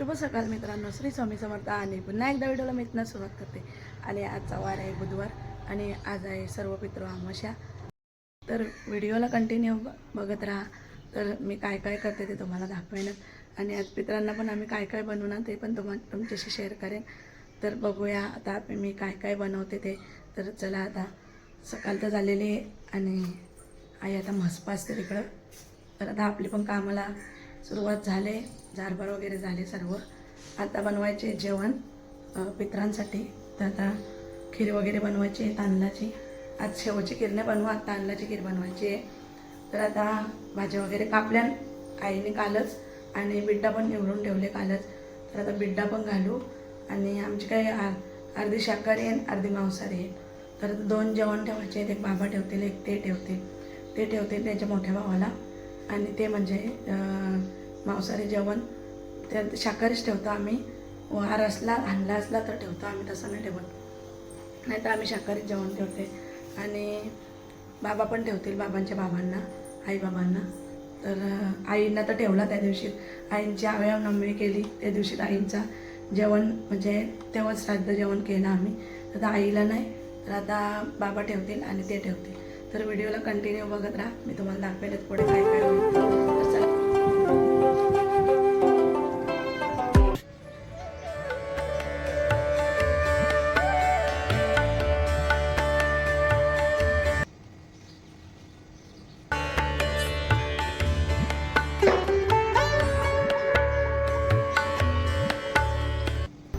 शुभ सकाळ मित्रांनो. श्री स्वामी समर्थ आणि पुन्हा एकदा व्हिडिओला मी इथनं सुरुवात करते. आणि आजचा वार आहे बुधवार आणि आज आहे सर्व पित्र अमावस्या. तर व्हिडिओला कंटिन्यू बघत राहा. तर मी काय काय करते ते तुम्हाला दाखवेनच. आणि आज पित्रांना पण आम्ही काय काय बनवणार ते पण तुम्हाला तुमच्याशी शेअर करेन. तर बघूया आता मी काय काय बनवते ते. तर चला आता सकाळ तर झालेली आहे आणि आई आता म्हसपा असते तिकडं. तर आता आपली पण कामाला सुरुवात झाले झारभर वगैरे झाले सर्व. आता बनवायचे जेवण पित्रांसाठी. तर आता खीर वगैरे बनवायची आहे तांदळाची. आज शेवची खीर नाही बनवा तांदळाची खीर बनवायची आहे. तर आता भाज्या वगैरे कापल्या आईने कालच आणि बिड्डा पण निवडून ठेवले कालच. तर आता बिड्डा पण घालू आणि आमची काही अर्धी शाकाहारी आहे आणि अर्धी मांसाहारी आहे. तर दोन जेवण ठेवायचे आहेत एक बाबा ठेवतील एक ते ठेवतील. ते ठेवतील त्यांच्या मोठ्या भावाला. आणि ते म्हणजे मांसाहारी जेवण त्या शाकाहारीच ठेवतो आम्ही. वार असला आणला असला तर ठेवतो आम्ही तसं नाही ठेवत. नाही तर आम्ही शाकाहारीच जेवण ठेवते. आणि बाबा पण ठेवतील बाबांच्या बाबांना आईबाबांना. तर आईंना तर ठेवला त्या दिवशी. आईंची अवयव नमवी केली त्या दिवशी आईंचा जेवण म्हणजे तेव्हाच श्राद्ध जेवण केलं आम्ही. तर आईला नाही तर आता बाबा ठेवतील आणि ते ठेवतील. तर व्हिडिओला कंटिन्यू बघत राहा. मी तुम्हाला दाखवेलच पुढे काय काय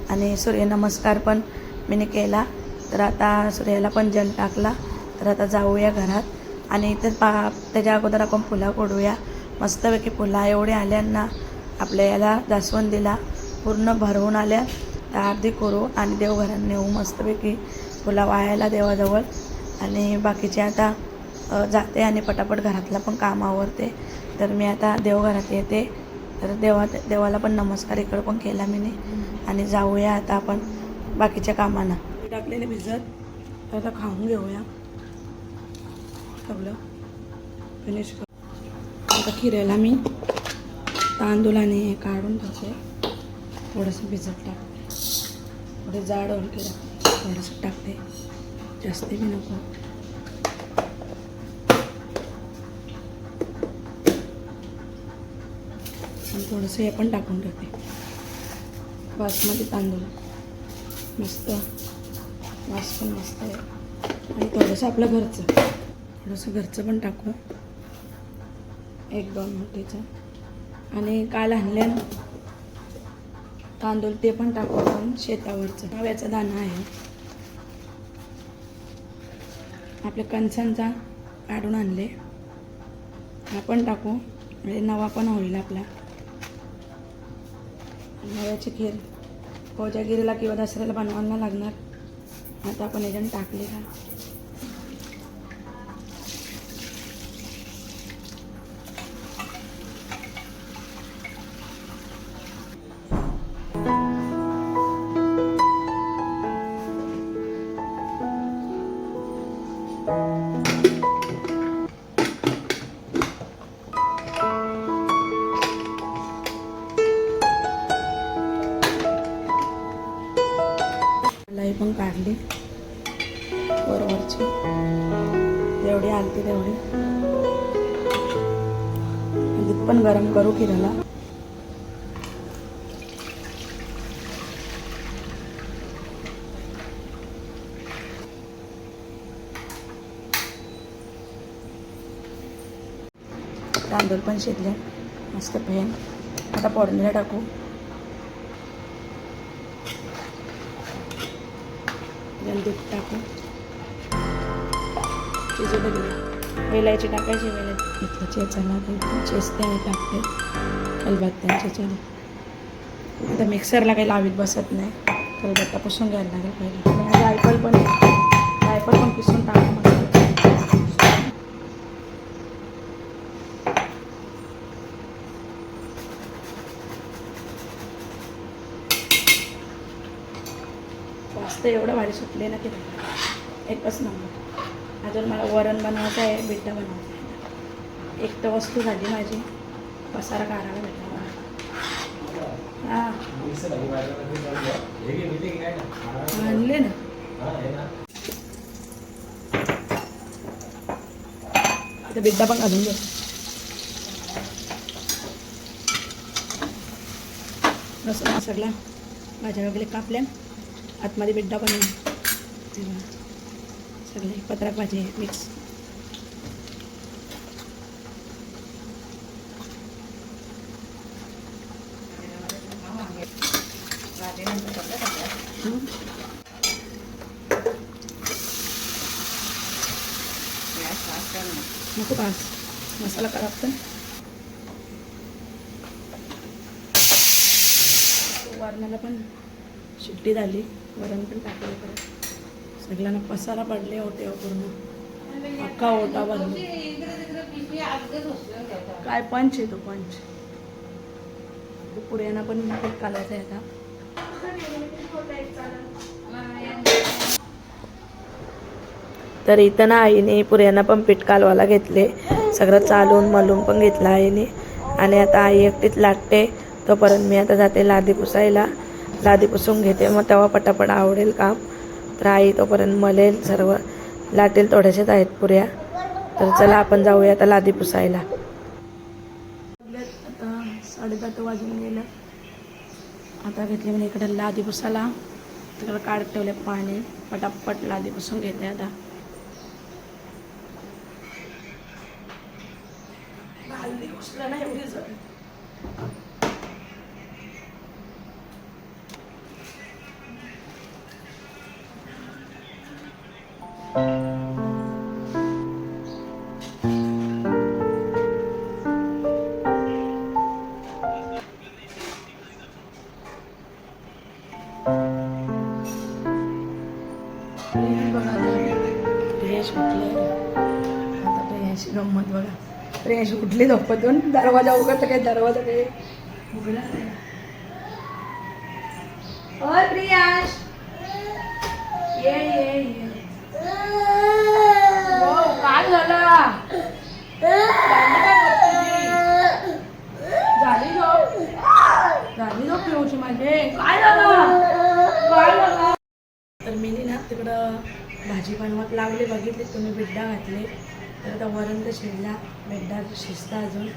आणि सूर्यनमस्कार पण मी केला. तर आता सूर्याला पण जल टाकला. तर आता जाऊया घरात. आणि तर पा त्याच्या अगोदर आपण फुला कोडूया मस्तपैकी फुला एवढे आल्यांना आपल्या याला जास्वंदीला पूर्ण भरवून आल्या तर अर्धी करू आणि देवघरात नेऊ मस्तपैकी फुला वाळायला देवाजवळ. आणि बाकीचे आता जाते आणि पटापट घरातला पण काम आवरते. तर मी आता देवघरात येते. तर देवा देवाला पण नमस्कार इकडं पण केला मी आणि जाऊया आता आपण बाकीच्या कामांना. टाकलेले भिजत. तर आता खाऊन घेऊया. सगळं फिनिश कर आता खिऱ्याला मी तांदूळ आणि हे काढून ठेवते थोडंसं भिजत टाकते. थोडे जाड होईल किरा थोडंसं टाकते. जास्त बी नको. थोडंसं हे पण टाकून ठेवते बासमती तांदूळ. मस्त. वास पण मस्त आहे. आणि थोडंसं आपलं घरचं. थोडंसं घरचं पण टाकू एक दोन मोठीचं आणि काल आणल्या तांदूळ ते पण टाकू आपण शेतावरचं. हव्याचा दाणा आहे. आपल्या कणसांचा काढून आणले. हा पण टाकू. म्हणजे नवा पण होईल आपला. नव्याची खीर. कोजागिरीला किंवा दसऱ्याला बनवायला लागणार. आता आपण याच्यानं टाकले का? पण काढली. वरवरची. जेवढी आलती तेवढी. दूध पण गरम करू खिराला तांदूळ पण शिजले. मस्त पेन आता फोडणीला टाकू. त्याला दूध टाकू शिजू दिली वेलायची टाकायची वेलायची. इथं चेचायला काही चेचते टाकते खलबत्त्यांच्या चेचायला आता मिक्सरला काही लावीत बसत नाही. कलबत्ता पुसून घ्यायला लागेल पहिले. जायफळ पण जायफळ पण पुसून टाकू मस्त एवढं भारी सुटले ना ते एकच नंबर. अजून मला वरण बनवायचं आहे बिड्डा बनवायचं आहे. एक तर वस्तू झाली माझी पसारा काढायला भेटला मला. हा. ना. आता बिड्डा पण घालून घे लसूण सगळा भाज्या वगैरे कापल्या. आतमध्ये बिड्डा पण आहे. हे बघा. सगळे पत्राक भाजी मिक्स हं. नको पास मसाला खराब तर वरणाला पण शिट्टी झाली वरण पण टाकलं परत. सगळ्यांना पसारा पडले होते हो पूर्ण. अख्खा ओटा भरून काय पंच आहे तो पंच. तो पुऱ्यांना पण पीठ कालायचं आहे आता. तर इथं ना आईने पुऱ्यांना पण पीठ कालवायला घेतले. सगळं चालून मलून पण घेतलं आईने. आणि आता आई एकटीच लाटते. तोपर्यंत मी आता जाते लादी पुसायला. लादी पुसून घेते. मग तेव्हा पटापट आवडेल काम. तर आई तोपर्यंत मलेल सर्व लाटेल थोड्याशाच आहेत पुऱ्या. तर चला आपण जाऊया आता लादी पुसायला. आता साडेसात वाजून गेलं. आता घेतले म्हणजे इकडे लादी पुसायला. तिकडे काढत ठेवले पाणी. पटापट लादी पुसून घेते आता. लादी प्रियाश आता गंमत बघा प्रियाशी उठली झोपतून दरवाजा उघडत काय दरवाजा काही उघडला प्रियाश ये ये ये हो, काय झालं झाली झोप झाली झोप पिऊची माझे काय झालं तर मी ना तिकडं भाजी बनवत लावली बघितली तुम्ही बिड्डा घातले. तर आता वरण तर शिजला बिड्डा शिजता अजून.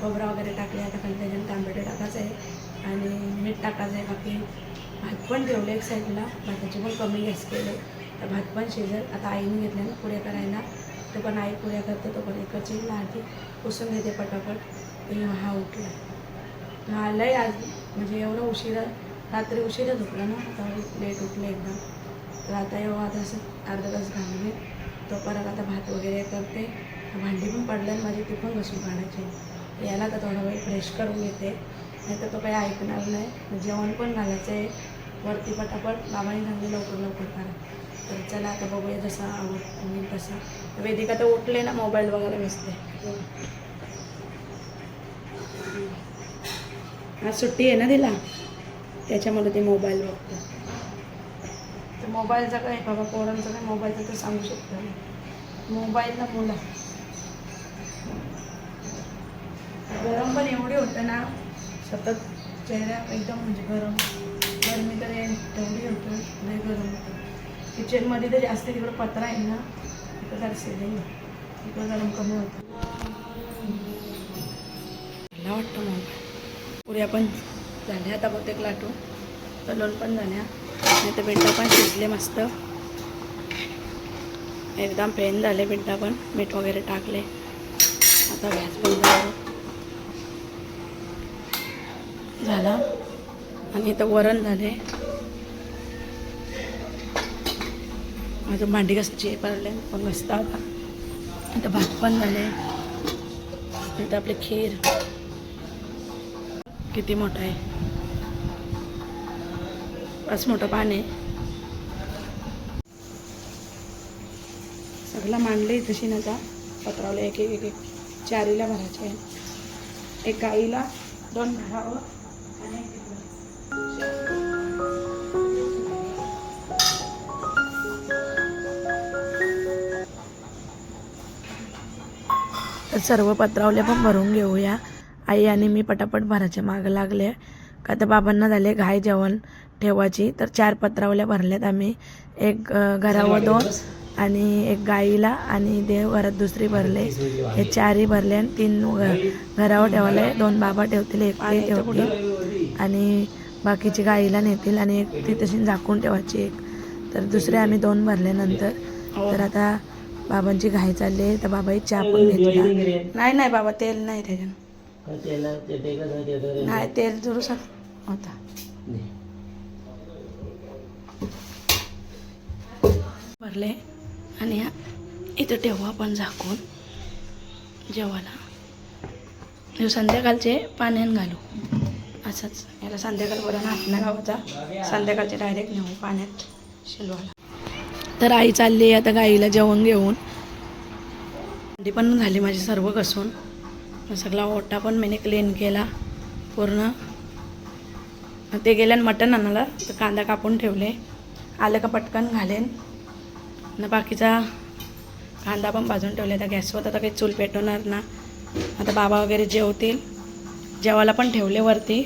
खोबरा वगैरे टाकले आता खाली त्याच्यात टमाटे टाकायचं आहे. आणि मीठ टाकायचं आहे बाकी. भात पण ठेवले एक साईडला भाताची पण कमी गॅस केले. तर भात पण शिजेल. आता आईने घेतल्यानं ना करायला. तो पण आई पुऱ्या करते तो पण इकडची आधी. पुसून घेते पटापट. हा उठला. हा लय आज. म्हणजे एवढं उशिरा रात्री उशिरा झोपला ना. आता लेट उठले एकदम. तर आता एवढा आता असं अर्धा तास घालून तो परत आता भात वगैरे करते. भांडी पण पडलं माझी ती पण घसून काढायची. याला आता थोडा वेळ फ्रेश करून घेते. नाही तर तो काही ऐकणार नाही. जेवण पण घालायचं आहे वरती पटापट. बाबांनी सांगले लवकर लवकर करा. तर चला आता बघूया जसं आवड होईल तसं. वेदिका तर उठले ना मोबाईल बघायला बसते आज सुट्टी आहे ना तिला? त्याच्यामध्ये ते मोबाईल बघते. तर मोबाईलचा काय? बाबा पोरांचं काय? मोबाईलचं तर सांगू शकतो ना मोबाईलला मुला. गरम पण एवढे होतं ना सतत चेहरा एकदम म्हणजे गरम. गरमी तर ए- एवढी होतं लय गरम होतं. किचनमध्ये तर जास्त तिकडं पत्रा आहे ना गरम कमी होतं. मला वाटतं मग पुऱ्या पण झाल्या आता बहुतेक लाटू. तलून पण झाल्या. नाही तर बिड्डा पण शिजले मस्त. एकदम पेन झाले बिड्डा पण. मीठ वगैरे टाकले. आता गॅस बंद करू. झाला. आणि इथं वरण झाले. माझं भांडी घासायची पडले पण घसता होता आता भात पण झाले. नंतर आपली खीर. किती मोठं आहे. बस मोठं पान आहे. सगळं मांडले तशी ना आता पत्रावलं एक एक एक एक. चारीला भरायचे. आहे एक गाईला दोन भरावं. सर्व पत्रावल्या पण भरून घेऊया. आई आणि मी पटापट भरायचे मागं लागले. का तर बाबांना झाले घाय जेवण ठेवायची. तर चार पत्रावल्या भरल्यात आम्ही. एक घरावर दोन आणि एक गाईला आणि देव घरात दुसरी भरले. हे चारही भरले आणि तीन घ- घरावर ठेवले. दोन बाबा ठेवतील एक आई ठेवतील. आणि बाकीची गाईला नेतील आणि एक ती तशी झाकून ठेवायची एक. तर दुसरे आम्ही दोन भरल्यानंतर. तर आता बाबांची घाई चालली आहे तर बाबा चहा पण घेतला. नाही नाही बाबा तेल नाही त्याच्यानं नाही तेल जरूर होता. भरले. आणि इथं ठेवू आपण झाकून. जेवायला. संध्याकाळचे पाण्यात घालू. असंच. याला संध्याकाळपर्यंत हात नाही लावायचा. संध्याकाळचे डायरेक्ट नेऊ पाण्यात शिलवायला तर आई चालली आहे आता गाईला जेवण घेऊन. थंडी पण झाली माझी सर्व कसून सगळा ओटा पण मी क्लीन केला. पूर्ण. ते गेल्यान मटण आणाला तर कांदा कापून ठेवले. आलं का पटकन घालेन. न बाकीचा कांदा पण भाजून ठेवले. आता गॅसवर आता काही चूल पेटवणार ना. आता बाबा वगैरे जेवतील. जेवायला पण ठेवले वरती.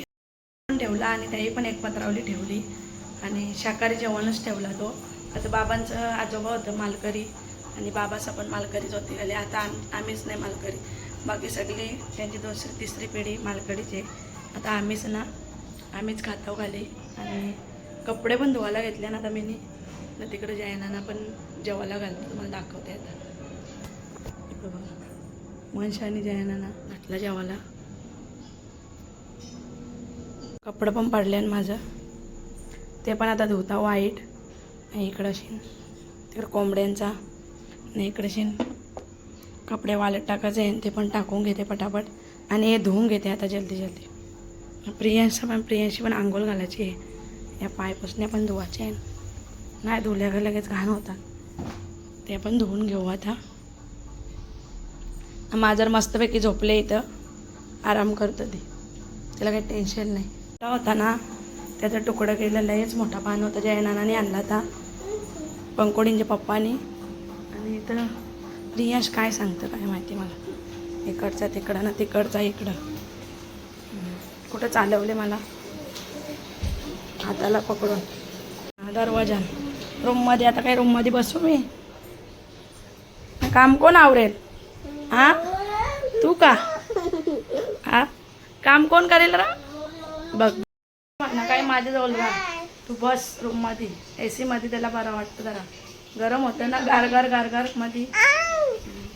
पण ठेवला आणि त्याही पण एक पत्रावली ठेवली. आणि शाकाहारी जेवणच ठेवला तो. आता बाबांचं आजोबा होतं मालकरी आणि बाबाचा पण मालकरीच होते. आणि आता आम आम्हीच नाही मालकरी. बाकी सगळी त्यांची दुसरी तिसरी पिढी मालकरीचे आता आम्हीच ना आम्हीच खातो घाली आणि कपडे पण धुवायला घेतले ना आता मी ना तिकडे जयनाना पण जेवायला घालतो. तुम्हाला दाखवते आता. इकडं बघा. वंश आणि जयनाना घातला जेवायला. कपडं पण पडले माझं. ते पण आता धुता वाईट. इकडं शिन तिकडं कोंबड्यांचा आणि इकडं शिन कपडे वालत टाकायचे आहे ते पण टाकून घेते पटापट. आणि हे धुवून घेते आता जल्दी जल्दी. प्रियांशा पण प्रियांशी पण आंघोळ घालायची आहे. या पायपासण्या पण धुवायचे आहे. नाही धुल्या का लगेच घाण होतात. ते पण धुवून घेऊ आता. माजर मस्तपैकी झोपले इथं आराम करतो ती. त्याला काही टेन्शन नाही. होता ना त्याचा तुकडं केलं लयच मोठा पान होता. जयनानाने आणला होता. पंकोडींच्या पप्पाने. आणि इथं प्रियांश काय सांगतं काय माहिती मला. इकडचा तिकडं ना तिकडचा इकडं. कुठं चालवले मला? हाताला पकडून. दरवाजा. रूममध्ये आता काय रूममध्ये बसू मी? काम कोण आवरेल? हा तू का? हा काम कोण करेल रा? बघ. काय माझ्याजवळ राहा. तू बस रूममध्ये. ए सीमध्ये त्याला बरं वाटतं जरा. गरम होतं ना गारगार गारगारमध्ये.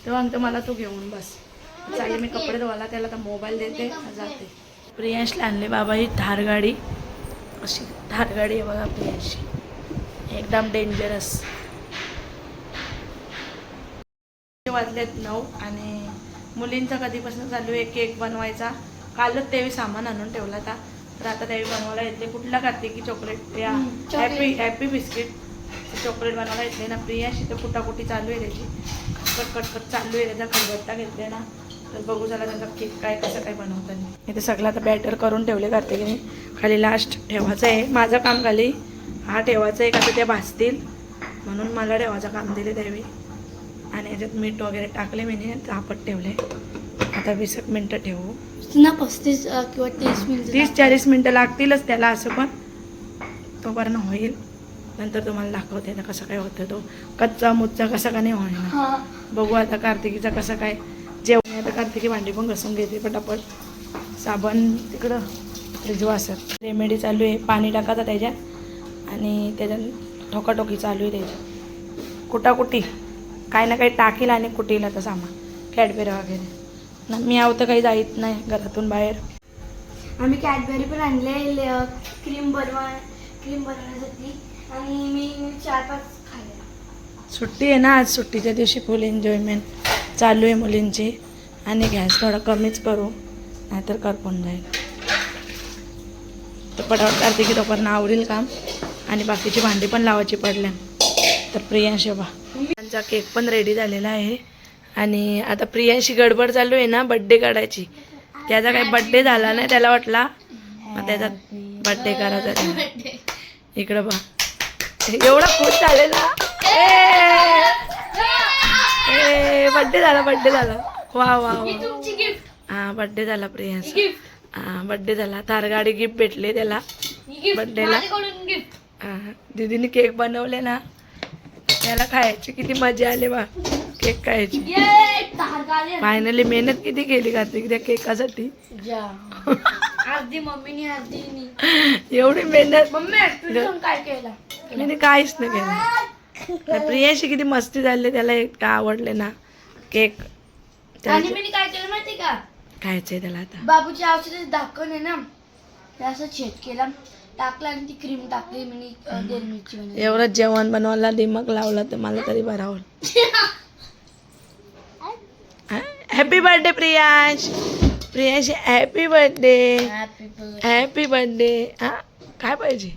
तेव्हा म्हणतो मला तू घेऊन बस. चालेल मी कपडे धुवायला त्याला तर मोबाईल देते जाते. प्रियांशला आणले बाबा ही धार गाडी. अशी धार गाडी आहे बघा प्रियांशी एकदम डेंजरस वाजलेत नऊ आणि मुलींचा कधीपासून चालू आहे केक बनवायचा. कालच तेवी सामान आणून ठेवला होता. तर आता त्यावेळी बनवायला येते कुठला खाते की चॉकलेट या हॅपी हॅपी बिस्किट चॉकलेट बनवायला येते ना. प्रियाशी तर कुटाकुटी चालू आहे त्याची. खटखट खटखट चालू आहे. त्याचा खलबत्ता घेतले ना. तर बघू झाला त्यांचा केक काय कसं काय बनवतात. इथे सगळं आता बॅटर करून ठेवले कार्तिकीने. खाली लास्ट ठेवायचं आहे. माझं काम खाली. हा ठेवायचं आहे का तर ते भाजतील. म्हणून मला ठेवायचं काम दिले त्यावेळी. आणि याच्यात मीठ वगैरे टाकले मी तापत ठेवले. आता वीस एक मिनटं ठेवू. ना पस्तीस किंवा तीस मिनिट तीस चाळीस मिनटं लागतीलच त्याला असं पण. तोपर्यंत होईल. नंतर तुम्हाला दाखवते आता कसं काय होतं तो. कच्चा मुच्चा कसा का नाही होणार? हा. बघू आता कार्तिकीचा कसं काय. जेवण आता कार्तिकी भांडी पण घसून घेते पटापट. साबण तिकडं फ्रीज वासत रेमेडी चालू आहे. पाणी टाकायचं त्याच्यात. आणि त्याच्यात ठोकाठोकी चालू आहे त्याच्यात. कुटाकुटी. काही ना काही टाकील आणि कुटील आता सामान. कॅडबेरा वगैरे. ना. मी आव तर काही जाईत नाही घरातून बाहेर. आम्ही कॅडबरी पण आणले क्रीम बनवा क्रीम बनवण्यासाठी. आणि मी चार पाच खाल्ले. सुट्टी आहे ना आज सुट्टीच्या दिवशी फुल एन्जॉयमेंट चालू आहे मुलींची. आणि गॅस थोडा कमीच करू नाहीतर करपून जाईल. तर पटापट करते की तोपर्यंत आवरील काम. आणि बाकीची भांडी पण लावायची पडल्या. तर प्रियांश बा त्यांचा केक पण रेडी झालेला आहे. आणि आता प्रियांशी गडबड चालू आहे ना बड्डे काढायची. त्याचा काही बड्डे झाला नाही त्याला वाटला. मग त्याचा बड्डे करायचा इकडं बा एवढा खुश झालेला ए! बड्डे झाला बड्डे झाला. वा वा हा बड्डे झाला प्रियांश. गिफ्ट हा बड्डे झाला. थार गाडी गिफ्ट भेटले त्याला. बड्डेला हा, दीदीने केक बनवले ना. त्याला खायची किती मजा आली बा. केक खायची. फायनली मेहनत किती केली कार्तिक त्या केकासाठी एवढी मेहनत. मम्मी तुझी काय केलं? मी काहीच नाही केलं. प्रियाशी किती मस्ती झाली त्याला एक आवडले ना केक काय केलं माहिती का? खायचंय त्याला आता. बाबूची औषध दाखवले ना असं छेद केला. टाकलं आणि ती क्रीम टाकली मी देर मिरची बनवली एवढं जेवण बनवायला दिमाग लावला तर मला तरी बरा होईल happy birthday Priyansh Priyansh happy birthday happy birthday हा काय पाहिजे?